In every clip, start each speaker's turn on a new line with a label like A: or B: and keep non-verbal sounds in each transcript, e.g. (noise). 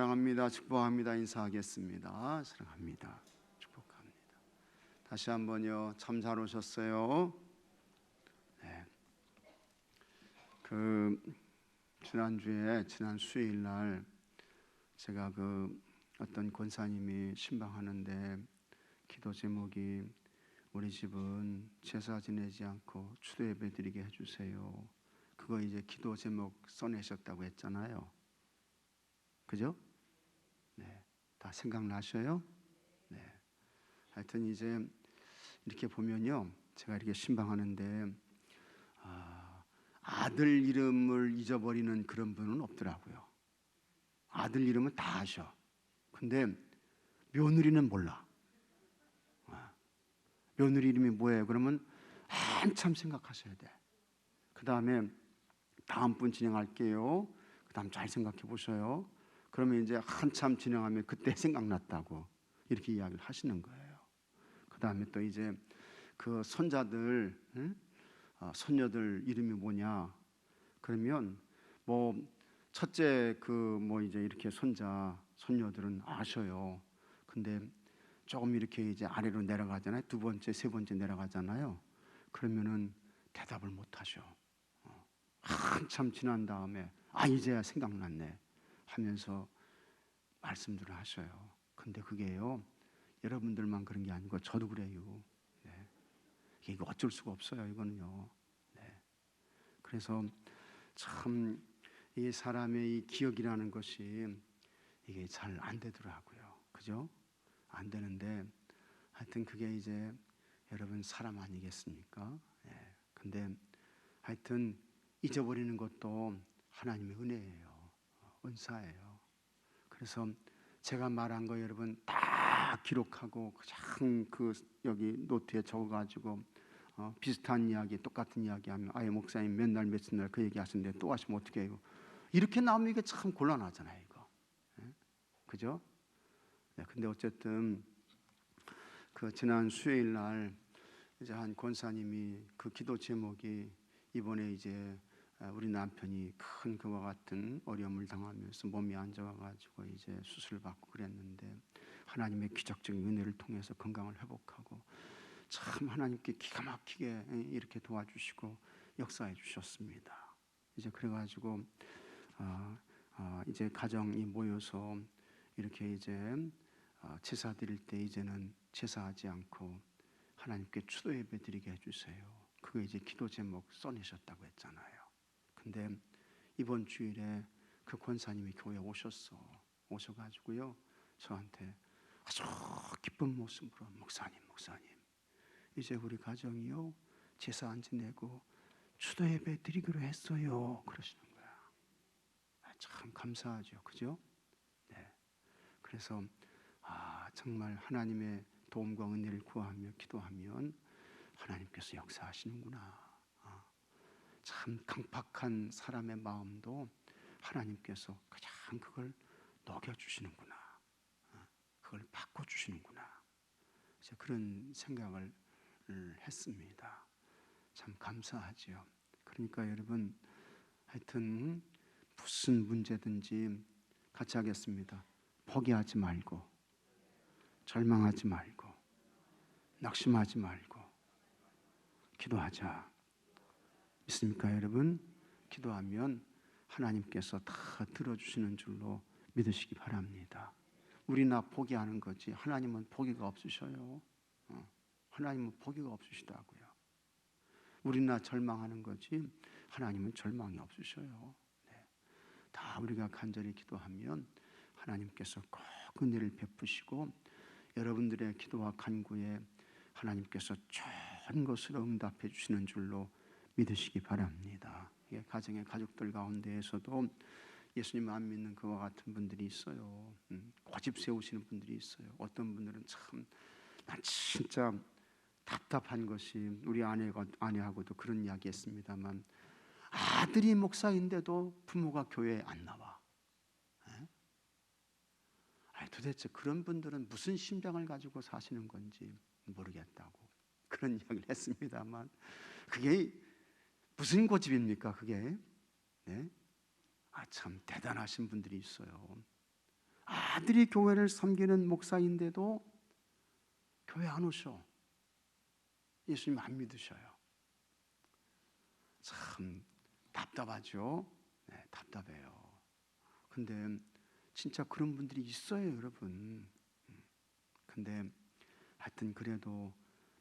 A: 사랑합니다. 축복합니다. 인사하겠습니다. 사랑합니다. 축복합니다. 다시 한번요. 참 잘 오셨어요. 네. 그 지난주에 지난 수요일 날 제가 그 어떤 권사님이 신방하는데 기도 제목이 우리 집은 제사 지내지 않고 추도 예배 드리게 해주세요. 그거 이제 기도 제목 써내셨다고 했잖아요. 그죠? 네, 다 생각나셔요? 네. 하여튼 이제 이렇게 보면요, 제가 이렇게 신방하는데 아, 아들 이름을 잊어버리는 그런 분은 없더라고요. 아들 이름은 다 아셔. 근데 며느리는 몰라. 아, 며느리 이름이 뭐예요? 그러면 한참 생각하셔야 돼. 그 다음에 다음 분 진행할게요. 그 다음 잘 생각해 보셔요. 그러면 이제 한참 진행하면 그때 (laughs) 생각났다고 이렇게 이야기를 하시는 거예요. 그 다음에 또 이제 그 손자들, 응? 어, 손녀들 이름이 뭐냐? 그러면 뭐 첫째 그 뭐 이제 이렇게 손자, 손녀들은 아셔요. 근데 조금 이렇게 이제 아래로 내려가잖아요. 두 번째, 세 번째 내려가잖아요. 그러면은 대답을 못 하셔. 어, 한참 지난 다음에 아 이제야 생각났네. 하면서 말씀들을 하셔요. 근데 그게요, 여러분들만 그런 게 아니고 저도 그래요. 네. 이거 어쩔 수가 없어요. 이거는요. 네. 그래서 참 이 사람의 이 기억이라는 것이 이게 잘 안 되더라고요. 그죠? 안 되는데 하여튼 그게 이제 여러분 사람 아니겠습니까? 네. 근데 하여튼 잊어버리는 것도 하나님의 은혜예요. 은사예요. 그래서 제가 말한 거 여러분 다 기록하고 그냥 그 여기 노트에 적어가지고 어, 비슷한 이야기, 똑같은 이야기하면 아예 목사님 맨날 며칠 날 그 얘기 하시는데 또 하시면 어떻게 해요? 이렇게 나오면 이게 참 곤란하잖아요, 이거. 네? 그죠? 네, 근데 어쨌든 그 지난 수요일 날 이제 한 권사님이 그 기도 제목이 이번에 이제 우리 남편이 큰 그와 같은 어려움을 당하면서 몸이 안 좋아가지고 이제 수술을 받고 그랬는데 하나님의 기적적인 은혜를 통해서 건강을 회복하고 참 하나님께 기가 막히게 이렇게 도와주시고 역사해 주셨습니다. 이제 그래가지고 아, 아, 이제 가정이 모여서 이렇게 이제 아, 제사 드릴 때 이제는 제사하지 않고 하나님께 추도 예배 드리게 해주세요. 그거 이제 기도 제목 써내셨다고 했잖아요. 근데 이번 주일에 그 권사님이 교회 오셨어. 오셔가지고요. 저한테 아주 기쁜 모습으로 목사님, 목사님. 이제 우리 가정이요. 제사 안 지내고 추도 예배 드리기로 했어요. 그러시는 거야. 아, 참 감사하죠. 그죠? 네. 그래서 아, 정말 하나님의 도움과 은혜를 구하며 기도하면 하나님께서 역사하시는구나. 참 강팍한 사람의 마음도 하나님께서 가장 그걸 녹여주시는구나. 어, 그걸 바꿔주시는구나. 그런 생각을 했습니다. 참 감사하지요. 그러니까 여러분, 하여튼 무슨 문제든지 같이 하겠습니다. 포기하지 말고, 절망하지 말고, 낙심하지 말고, 기도하자. 있습니까, 여러분? 기도하면 하나님께서 다 들어주시는 줄로 믿으시기 바랍니다. 우리나 포기하는 거지 하나님은 포기가 없으셔요. 어, 하나님은 포기가 없으시다고요. 우리나 절망하는 거지 하나님은 절망이 없으셔요. 네. 다 우리가 간절히 기도하면 하나님께서 꼭 은혜를 베푸시고 여러분들의 기도와 간구에 하나님께서 좋은 것으로 응답해 주시는 줄로 믿으시기 바랍니다. 가정의 가족들 가운데에서도 예수님 안 믿는 그와 같은 분들이 있어요. 음, 고집 세우시는 분들이 있어요. 어떤 분들은 참, 난 진짜 답답한 것이 우리 아내가 아내하고도 그런 이야기했습니다만 아들이 목사인데도 부모가 교회에 안 나와. 에? 아니, 도대체 그런 분들은 무슨 심장을 가지고 사시는 건지 모르겠다고 그런 이야기를 했습니다만 그게 무슨 고집입니까, 그게? 네? 아, 참 대단하신 분들이 있어요. 아들이 교회를 섬기는 목사인데도 교회 안 오셔. 예수님 안 믿으셔요. 참 답답하죠. 네, 답답해요. 근데 진짜 그런 분들이 있어요, 여러분. 음, 근데 하여튼 그래도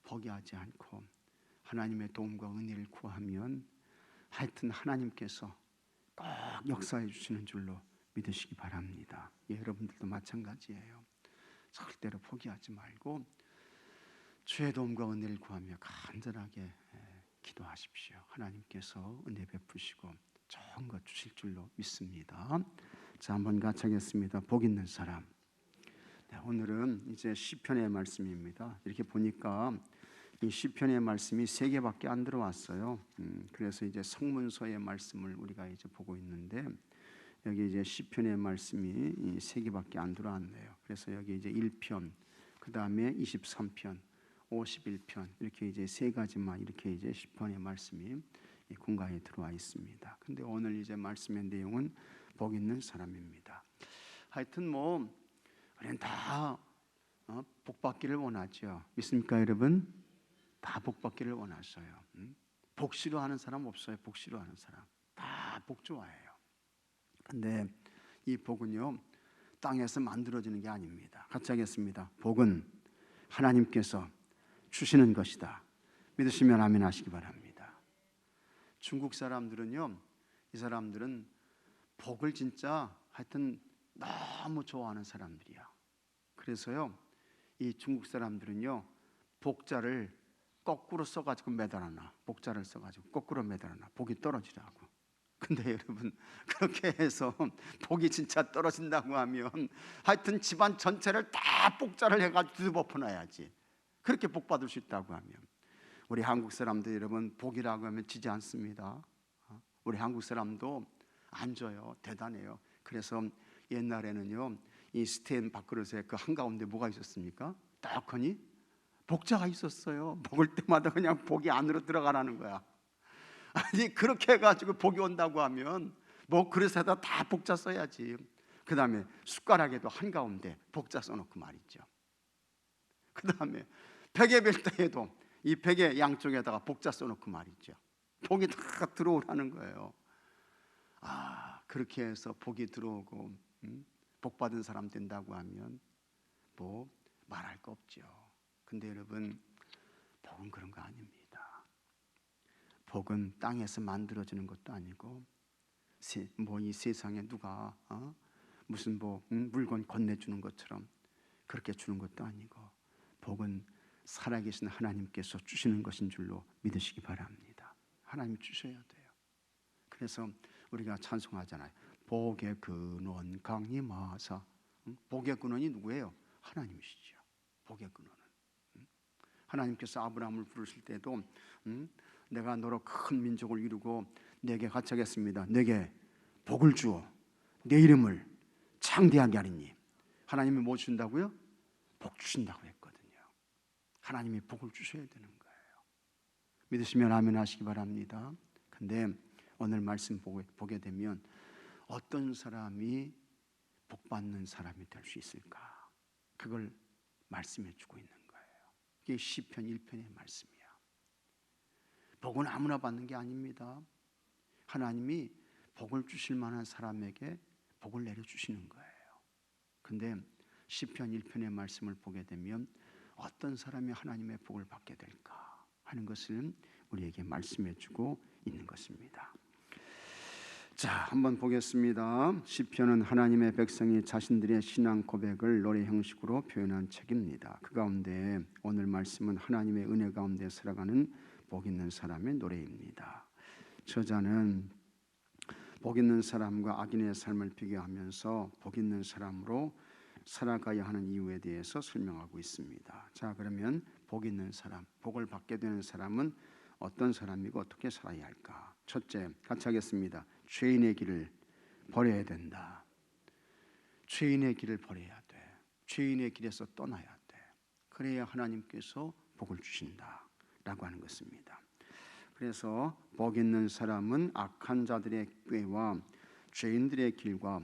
A: 포기하지 않고 하나님의 도움과 은혜를 구하면 하여튼 하나님께서 꼭 역사해 주시는 줄로 믿으시기 바랍니다. 예, 여러분들도 마찬가지예요. 절대로 포기하지 말고 주의 도움과 은혜를 구하며 간절하게 예, 기도하십시오. 하나님께서 은혜 베푸시고 좋은 것 주실 줄로 믿습니다. 자, 한번 같이 하겠습니다. 복 있는 사람. 네, 오늘은 이제 시편의 말씀입니다. 이렇게 보니까 이 시편의 말씀이 세 개밖에 안 들어왔어요. 음, 그래서 이제 성문서의 말씀을 우리가 이제 보고 있는데 여기 이제 시편의 말씀이 세 개밖에 안 들어왔네요. 그래서 여기 이제 1편, 그 다음에 23편, 51편 이렇게 이제 세 가지만 이렇게 이제 시편의 말씀이 공간에 들어와 있습니다. 근데 오늘 이제 말씀의 내용은 복 있는 사람입니다. 하여튼 뭐 우리는 다 어, 복받기를 원하죠. 믿습니까, 여러분? 다 복받기를 원하셔요. 음? 복 싫어하는 사람 없어요. 복 싫어하는 사람 다 복 좋아해요. 근데 이 복은요 땅에서 만들어지는 게 아닙니다. 같이 하겠습니다. 복은 하나님께서 주시는 것이다. 믿으시면 아멘 하시기 바랍니다. 중국 사람들은요, 이 사람들은 복을 진짜 하여튼 너무 좋아하는 사람들이야. 그래서요, 이 중국 사람들은요, 복자를 거꾸로 써가지고 매달아놔. 복자를 써가지고 거꾸로 매달아놔. 복이 떨어지라고. 근데 (laughs) 여러분 그렇게 해서 복이 진짜 떨어진다고 하면 하여튼 집안 전체를 다 복자를 해가지고 뒤집어 놔야지 그렇게 복 받을 수 있다고 하면 우리 한국 사람들 여러분 복이라고 하면 지지 않습니다. 어? 우리 한국 사람도 안 져요. 대단해요. 그래서 옛날에는요 이 스텐 밥그릇에 그 한가운데 뭐가 있었습니까? 딱하니 복자가 있었어요. 먹을 때마다 그냥 복이 안으로 들어가라는 거야. 아니 그렇게 해가지고 복이 온다고 하면 뭐 그릇에다 다 복자 써야지. 그 다음에 숟가락에도 한 가운데 복자 써놓고 말이죠. 그 다음에 베개 벨 때에도 이 베개 양쪽에다가 복자 써놓고 말이죠. 복이 다 들어오라는 거예요. 아 그렇게 해서 복이 들어오고 음? 복 받은 사람 된다고 하면 뭐 말할 거 없죠. 근데 여러분 복은 그런 거 아닙니다. 복은 땅에서 만들어지는 것도 아니고 뭐 이 세상에 누가 어? 무슨 뭐 음, 물건 건네주는 것처럼 그렇게 주는 것도 아니고 복은 살아계신 하나님께서 주시는 것인 줄로 믿으시기 바랍니다. 하나님 주셔야 돼요. 그래서 우리가 찬송하잖아요. 복의 근원 강림하사. 음? 복의 근원이 누구예요? 하나님이시죠. 복의 근원은 음? 하나님께서 아브라함을 부르실 때도 내가 너로 큰 민족을 이루고 내게 갖춰겠습니다. 내게 복을 주어 내 이름을 창대하게 하리니 하나님이 뭐 주신다고요? 복 주신다고 했거든요. 하나님이 복을 주셔야 되는 거예요. 믿으시면 아멘 하시기 바랍니다. 근데 오늘 말씀 보게 되면 어떤 사람이 복 받는 사람이 될 수 있을까? 그걸 말씀해 주고 있는 이게 시편 1편의 말씀이에요. 복은 아무나 받는 게 아닙니다. 하나님이 복을 주실 만한 사람에게 복을 내려 주시는 거예요. 근데 시편 1편의 말씀을 보게 되면 어떤 사람이 하나님의 복을 받게 될까 하는 것을 우리에게 말씀해 주고 있는 것입니다. 자, 한번 보겠습니다. 시편은 하나님의 백성이 자신들의 신앙 고백을 노래 형식으로 표현한 책입니다. 그 가운데 오늘 말씀은 하나님의 은혜 가운데 살아가는 복 있는 사람의 노래입니다. 저자는 복 있는 사람과 악인의 삶을 비교하면서 복 있는 사람으로 살아가야 하는 이유에 대해서 설명하고 있습니다. 자, 그러면 복 있는 사람, 복을 받게 되는 사람은 어떤 사람이고 어떻게 살아야 할까? 첫째, 같이 하겠습니다. 죄인의 길을 버려야 된다. 죄인의 길을 버려야 돼. 죄인의 길에서 떠나야 돼. 그래야 하나님께서 복을 주신다. 라고 하는 것입니다. 그래서 복 있는 사람은 악한 자들의 꾀와 죄인들의 길과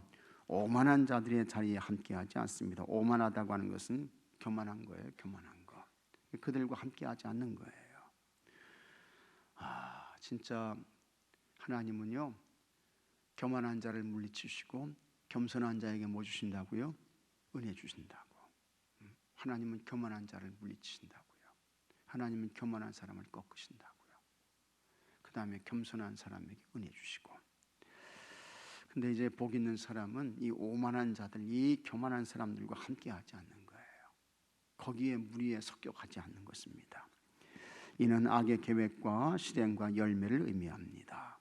A: 오만한 자들의 자리에 함께하지 않습니다. 오만하다고 하는 것은 교만한 거예요. 교만한 거. 그들과 함께하지 않는 거예요. 아, 진짜 하나님은요 교만한 자를 물리치시고 겸손한 자에게 뭐 주신다고요? 은혜 주신다고. 음, 하나님은 교만한 자를 물리치신다고요. 하나님은 교만한 사람을 꺾으신다고요. 그 다음에 겸손한 사람에게 은혜 주시고. 근데 이제 복 있는 사람은 이 오만한 자들, 이 교만한 사람들과 함께하지 않는 거예요. 거기에 무리에 섞여가지 않는 것입니다. 이는 악의 계획과 실행과 열매를 의미합니다.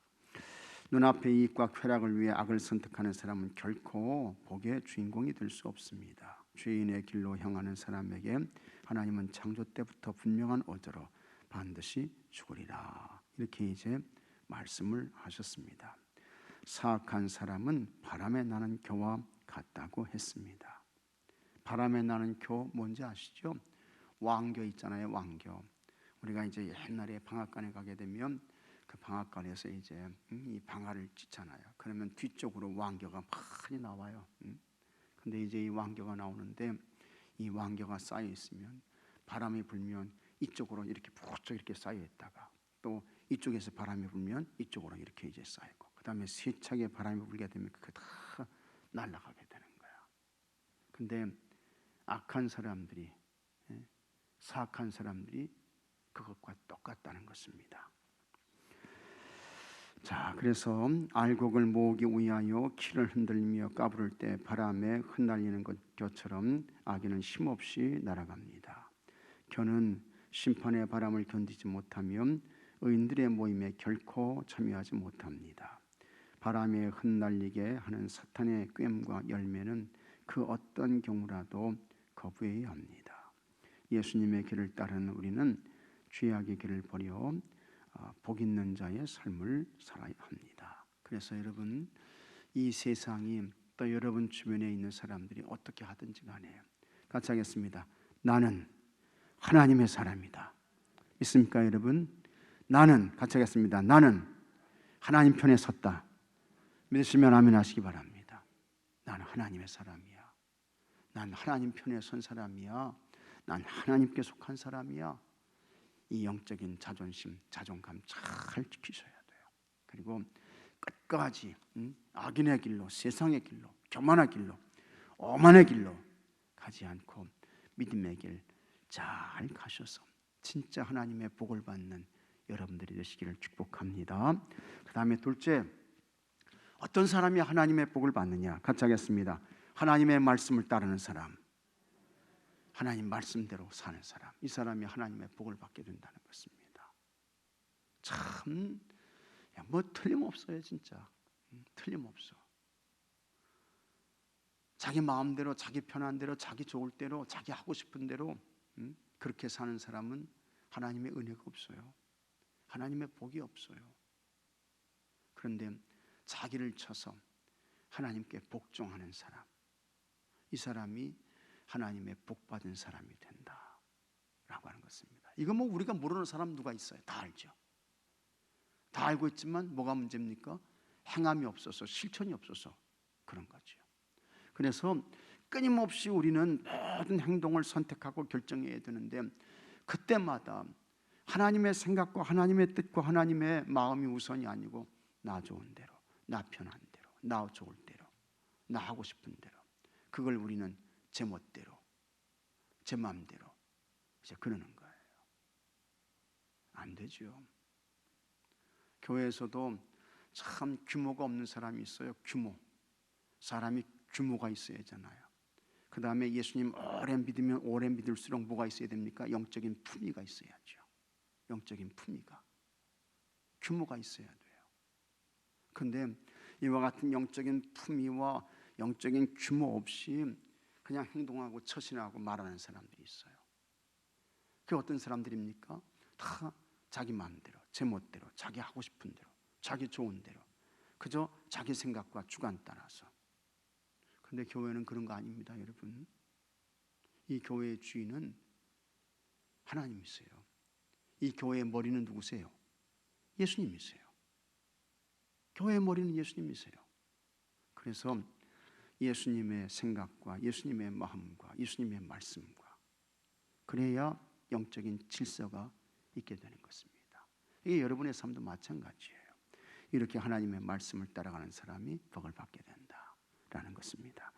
A: 눈앞의 이익과 쾌락을 위해 악을 선택하는 사람은 결코 복의 주인공이 될 수 없습니다. 죄인의 길로 향하는 사람에게 하나님은 창조 때부터 분명한 어조로 반드시 죽으리라. 이렇게 이제 말씀을 하셨습니다. 사악한 사람은 바람에 나는 겨와 같다고 했습니다. 바람에 나는 겨 뭔지 아시죠? 왕겨 있잖아요, 왕겨. 우리가 이제 옛날에 방앗간에 가게 되면 그 방앗간에서 이제 음, 이 방아를 찢잖아요. 그러면 뒤쪽으로 왕겨가 많이 나와요. 음? 근데 이제 이 왕겨가 나오는데 이 왕겨가 쌓여 있으면 바람이 불면 이쪽으로 이렇게 부쩍 이렇게 쌓여 있다가 또 이쪽에서 바람이 불면 이쪽으로 이렇게 이제 쌓이고 그다음에 세차게 바람이 불게 되면 그게 다 날아가게 되는 거야. 근데 악한 사람들이 예, 사악한 사람들이 그것과 똑같다는 것입니다. 자, 그래서 알곡을 모으기 위하여 키를 흔들며 까부를 때 바람에 흩날리는 것처럼 악인은 힘없이 날아갑니다. 겨는 심판의 바람을 견디지 못하면 의인들의 모임에 결코 참여하지 못합니다. 바람에 흩날리게 하는 사탄의 꿰과 열매는 그 어떤 경우라도 거부해야 합니다. 예수님의 길을 따르는 우리는 죄악의 길을 버려 어, 복 있는 자의 삶을 살아야 합니다. 그래서 여러분 이 세상이 또 여러분 주변에 있는 사람들이 어떻게 하든지 간에 같이 하겠습니다. 나는 하나님의 사람이다. 있습니까, 여러분? 나는 같이 하겠습니다. 나는 하나님 편에 섰다. 믿으시면 아멘 하시기 바랍니다. 나는 하나님의 사람이야. 난 하나님 편에 선 사람이야. 난 하나님께 속한 사람이야. 이 영적인 자존심, 자존감 잘 지키셔야 돼요. 그리고 끝까지 음? 악인의 길로, 세상의 길로, 교만의 길로, 오만의 길로 가지 않고 믿음의 길 잘 가셔서 진짜 하나님의 복을 받는 여러분들이 되시기를 축복합니다. 그 다음에 둘째 어떤 사람이 하나님의 복을 받느냐 같이 하겠습니다. 하나님의 말씀을 따르는 사람. 하나님 말씀대로 사는 사람, 이 사람이 하나님의 복을 받게 된다는 것입니다. 참, 뭐 틀림없어요, 진짜. 음, 틀림없어. 자기 마음대로, 자기 편한 대로, 자기 좋을 대로, 자기 하고 싶은 대로 음, 그렇게 사는 사람은 하나님의 은혜가 없어요. 하나님의 복이 없어요. 그런데 자기를 쳐서 하나님께 복종하는 사람, 이 사람이 하나님의 복 받은 사람이 된다 라고 하는 것입니다. 이거 뭐 우리가 모르는 사람 누가 있어요? 다 알죠. 다 알고 있지만 뭐가 문제입니까? 행함이 없어서 실천이 없어서 그런 거죠. 그래서 끊임없이 우리는 모든 행동을 선택하고 결정해야 되는데 그때마다 하나님의 생각과 하나님의 뜻과 하나님의 마음이 우선이 아니고 나 좋은 대로, 나 편한 대로, 나 좋을 대로, 나 하고 싶은 대로 그걸 우리는 제 멋대로, 제 마음대로 이제 그러는 거예요. 안 되죠. 교회에서도 참 규모가 없는 사람이 있어요. 규모. 사람이 규모가 있어야 하잖아요. 그 다음에 예수님 오래 믿으면 오래 믿을수록 뭐가 있어야 됩니까? 영적인 품위가 있어야죠. 영적인 품위가. 규모가 있어야 돼요. 근데 이와 같은 영적인 품위와 영적인 규모 없이 그냥 행동하고 처신하고 말하는 사람들이 있어요. 그 어떤 사람들입니까? 다 자기 마음대로, 제 멋대로, 자기 하고 싶은 대로, 자기 좋은 대로, 그저 자기 생각과 주관 따라서. 근데 교회는 그런 거 아닙니다, 여러분. 이 교회의 주인은 하나님이세요. 이 교회의 머리는 누구세요? 예수님이세요. 교회의 머리는 예수님이세요. 그래서 예수님의 생각과 예수님의 마음과 예수님의 말씀과 그래야 영적인 질서가 있게 되는 것입니다. 이게 여러분의 삶도 마찬가지예요. 이렇게 하나님의 말씀을 따라가는 사람이 복을 받게 된다라는 것입니다.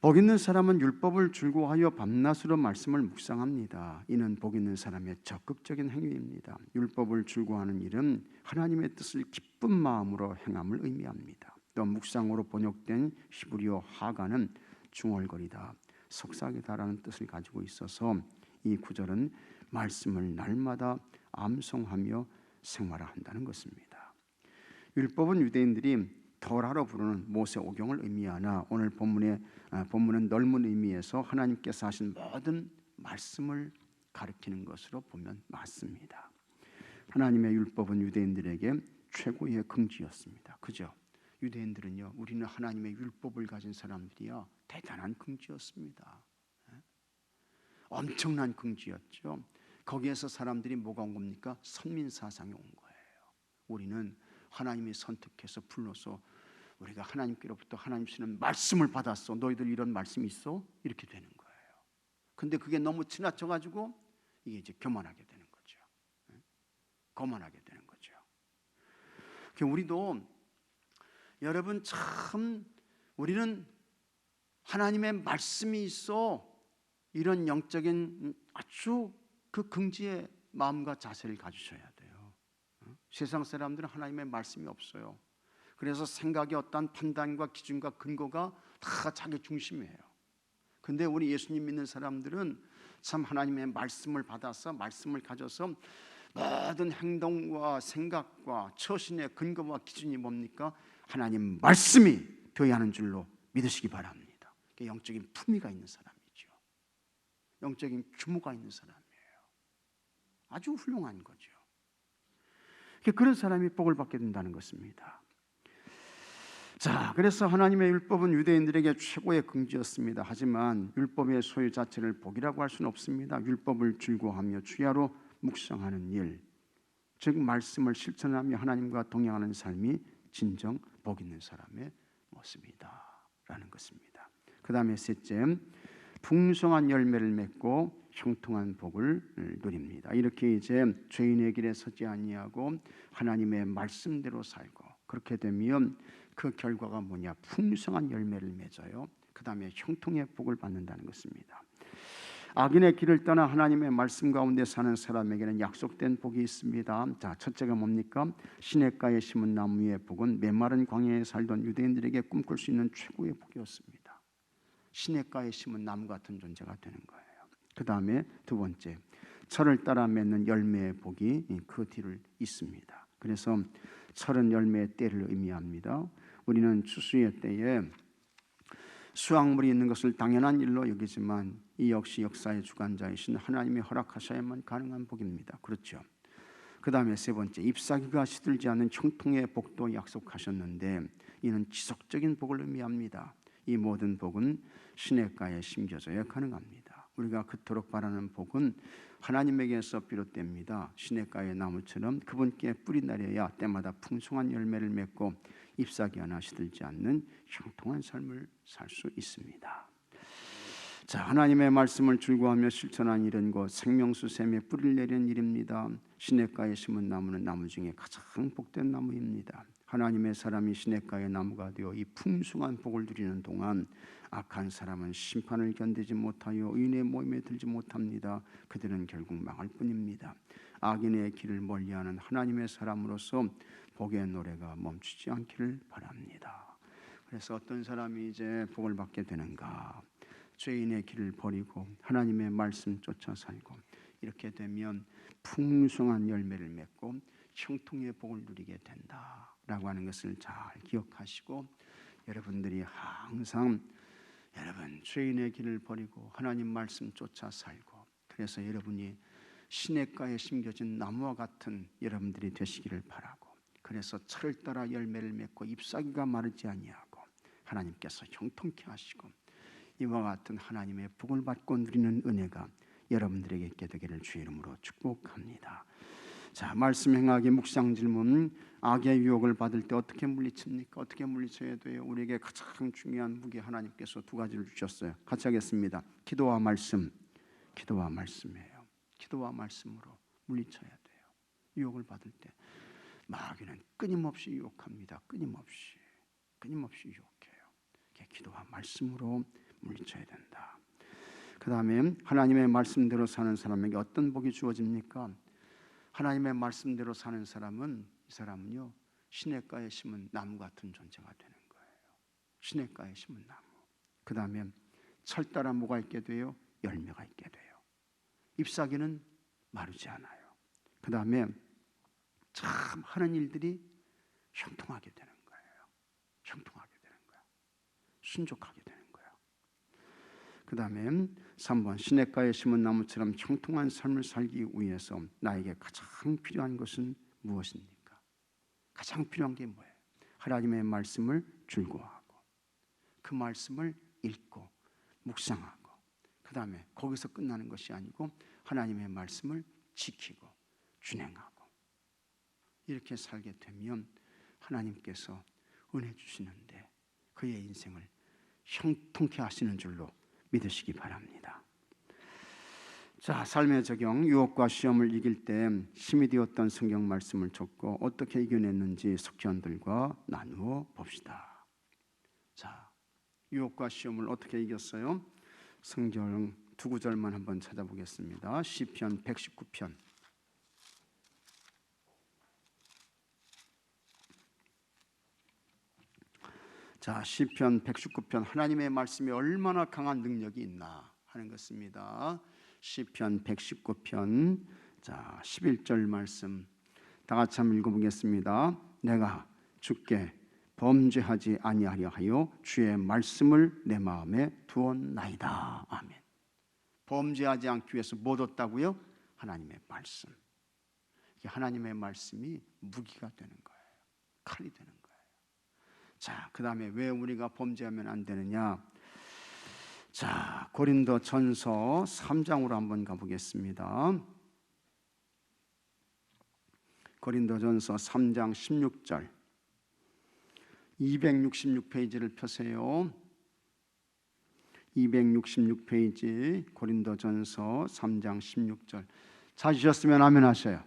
A: 복 있는 사람은 율법을 줄고하여 밤낮으로 말씀을 묵상합니다. 이는 복 있는 사람의 적극적인 행위입니다. 율법을 줄고하는 일은 하나님의 뜻을 기쁜 마음으로 행함을 의미합니다. 또 묵상으로 번역된 히브리어 하가는 중얼거리다, 속삭이다라는 뜻을 가지고 있어서 이 구절은 말씀을 날마다 암송하며 생활한다는 것입니다. 율법은 유대인들이 더라로 부르는 모세 오경을 의미하나 오늘 본문의 아, 본문은 넓은 의미에서 하나님께서 하신 모든 말씀을 가리키는 것으로 보면 맞습니다. 하나님의 율법은 유대인들에게 최고의 긍지였습니다. 그죠? 유대인들은요, 우리는 하나님의 율법을 가진 사람들이야 대단한 긍지였습니다. 예? 엄청난 긍지였죠. 거기에서 사람들이 뭐가 온 겁니까? 선민 사상이 온 거예요. 우리는 하나님이 선택해서 불러서 우리가 하나님께로부터 하나님 주시는 말씀을 받았어. 너희들 이런 말씀이 있어? 이렇게 되는 거예요. 근데 그게 너무 지나쳐 가지고 이게 이제 교만하게 되는 거죠. 예? 거만하게 되는 거죠. 우리도 여러분 참 우리는 하나님의 말씀이 있어 이런 영적인 아주 그 긍지의 마음과 자세를 가지셔야 돼요. 어? 세상 사람들은 하나님의 말씀이 없어요. 그래서 생각의 어떤 판단과 기준과 근거가 다 자기 중심이에요. 근데 우리 예수님 믿는 사람들은 참 하나님의 말씀을 받아서 말씀을 가져서 모든 행동과 생각과 처신의 근거와 기준이 뭡니까? 하나님 말씀이 되어야 하는 줄로 믿으시기 바랍니다. 영적인 품위가 있는 사람이죠. 영적인 규모가 있는 사람이에요. 아주 훌륭한 거죠. 그런 사람이 복을 받게 된다는 것입니다. 자, 그래서 하나님의 율법은 유대인들에게 최고의 긍지였습니다. 하지만 율법의 소유 자체를 복이라고 할 수는 없습니다. 율법을 즐거하며 주야로 묵상하는 일, 즉 말씀을 실천하며 하나님과 동행하는 삶이 진정 복 있는 사람의 모습이다라는 것입니다. 그 다음에 셋째, 풍성한 열매를 맺고 형통한 복을 누립니다. 이렇게 이제 죄인의 길에 서지 아니하고 하나님의 말씀대로 살고 그렇게 되면 그 결과가 뭐냐? 풍성한 열매를 맺어요. 그 다음에 형통의 복을 받는다는 것입니다. 악인의 길을 떠나 하나님의 말씀 가운데 사는 사람에게는 약속된 복이 있습니다. 자, 첫째가 뭡니까? 시냇가에 심은 나무의 복은 메마른 광야에 살던 유대인들에게 꿈꿀 수 있는 최고의 복이었습니다. 시냇가에 심은 나무 같은 존재가 되는 거예요. 그 다음에 두 번째, 철을 따라 맺는 열매의 복이 그 뒤를 있습니다. 그래서 철은 열매의 때를 의미합니다. 우리는 추수의 때에 수확물이 있는 것을 당연한 일로 여기지만 이 역시 역사의 주관자이신 하나님이 허락하셔야만 가능한 복입니다. 그렇죠. 그 다음에 세 번째 잎사귀가 시들지 않는 형통의 복도 약속하셨는데 이는 지속적인 복을 의미합니다. 이 모든 복은 시냇가에 심겨져야 가능합니다. 우리가 그토록 바라는 복은 하나님에게서 비롯됩니다. 시냇가의 나무처럼 그분께 뿌리 내려야 때마다 풍성한 열매를 맺고 잎사귀 하나 시들지 않는 형통한 삶을 살 수 있습니다. 자, 하나님의 말씀을 줄고하며 실천한 일은 곧 생명수 샘에 뿌리를 내리는 일입니다. 시냇가에 심은 나무는 나무 중에 가장 복된 나무입니다. 하나님의 사람이 시냇가의 나무가 되어 이 풍성한 복을 누리는 동안 악한 사람은 심판을 견디지 못하여 의인의 모임에 들지 못합니다. 그들은 결국 망할 뿐입니다. 악인의 길을 멀리하는 하나님의 사람으로서 복의 노래가 멈추지 않기를 바랍니다. 그래서 어떤 사람이 이제 복을 받게 되는가? 죄인의 길을 버리고 하나님의 말씀 쫓아 살고 이렇게 되면 풍성한 열매를 맺고 형통의 복을 누리게 된다라고 하는 것을 잘 기억하시고 여러분들이 항상 여러분 죄인의 길을 버리고 하나님 말씀 쫓아 살고 그래서 여러분이 시냇가에 심겨진 나무와 같은 여러분들이 되시기를 바라고 그래서 철을 따라 열매를 맺고 잎사귀가 마르지 아니하고 하나님께서 형통케 하시고 이와 같은 하나님의 복을 받고 누리는 은혜가 여러분들에게 있게 되기를 주의 이름으로 축복합니다. 자, 말씀 행하기 묵상 질문 악의 유혹을 받을 때 어떻게 물리칩니까? 어떻게 물리쳐야 돼요? 우리에게 가장 중요한 무기 하나님께서 두 가지를 주셨어요. 같이 하겠습니다. 기도와 말씀. 기도와 말씀이에요. 기도와 말씀으로 물리쳐야 돼요. 유혹을 받을 때 마귀는 끊임없이 유혹합니다. 끊임없이. 끊임없이 유혹해요. 기도와 말씀으로 물리쳐야 된다. 그 다음에 하나님의 말씀대로 사는 사람에게 어떤 복이 주어집니까? 하나님의 말씀대로 사는 사람은 이 사람은요 시냇가에 심은 나무 같은 존재가 되는 거예요. 시냇가에 심은 나무. 그 다음에 철따라 뭐가 있게 돼요? 열매가 있게 돼요. 잎사귀는 마르지 않아요. 그 다음에 참 하는 일들이 형통하게 되는 거예요. 형통하게 되는 거야. 순족하게. 그 다음에 3번 시냇가에 심은 나무처럼 형통한 삶을 살기 위해서 나에게 가장 필요한 것은 무엇입니까? 가장 필요한 게 뭐예요? 하나님의 말씀을 줄고하고 그 말씀을 읽고 묵상하고 그 다음에 거기서 끝나는 것이 아니고 하나님의 말씀을 지키고 준행하고 이렇게 살게 되면 하나님께서 은혜 주시는데 그의 인생을 형통케 하시는 줄로 믿으시기 바랍니다. 자, 삶의 적용, 유혹과 시험을 이길 때 힘이 되었던 성경 말씀을 적고 어떻게 이겨냈는지 석현들과 나누어 봅시다. 자, 유혹과 시험을 어떻게 이겼어요? 성경 두 구절만 한번 찾아보겠습니다. 시편 119편 자, 시편 119편 하나님의 말씀이 얼마나 강한 능력이 있나 하는 것입니다. 시편 119편 자, 11절 말씀 다 같이 한번 읽어 보겠습니다. 내가 주께 범죄하지 아니하려 하여 주의 말씀을 내 마음에 두었나이다. 아멘. 범죄하지 않기 위해서 뭐 뒀다고요? 하나님의 말씀. 하나님의 말씀이 무기가 되는 거예요. 칼이 되는 거예요. 자, 그 다음에 왜 우리가 범죄하면 안 되느냐? 자, 고린도 전서 3장으로 한번 가보겠습니다. 고린도 전서 3장 16절. 266페이지를 펴세요. 266페이지 고린도 전서 3장 16절. 찾으셨으면 아멘 하셔요.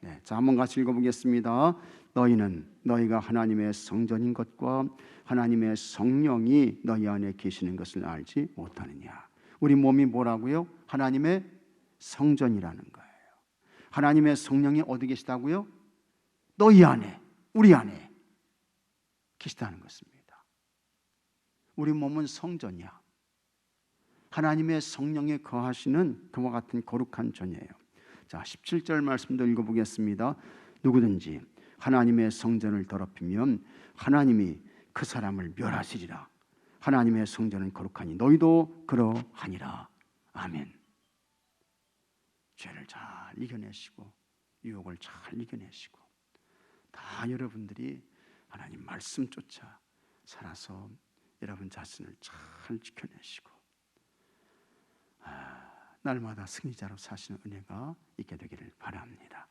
A: 네, 자, 한번 같이 읽어보겠습니다. 너희는 너희가 하나님의 성전인 것과 하나님의 성령이 너희 안에 계시는 것을 알지 못하느냐. 우리 몸이 뭐라고요? 하나님의 성전이라는 거예요. 하나님의 성령이 어디 계시다고요? 너희 안에, 우리 안에 계시다는 것입니다. 우리 몸은 성전이야. 하나님의 성령이 거하시는 그와 같은 거룩한 전이에요. 자, 17절 말씀도 읽어보겠습니다. 누구든지 하나님의 성전을 더럽히면 하나님이 그 사람을 멸하시리라. 하나님의 성전은 거룩하니 너희도 그러하니라. 아멘. 죄를 잘 이겨내시고 유혹을 잘 이겨내시고 다 여러분들이 하나님 말씀 쫓아 살아서 여러분 자신을 잘 지켜내시고 아, 날마다 승리자로 사시는 은혜가 있게 되기를 바랍니다.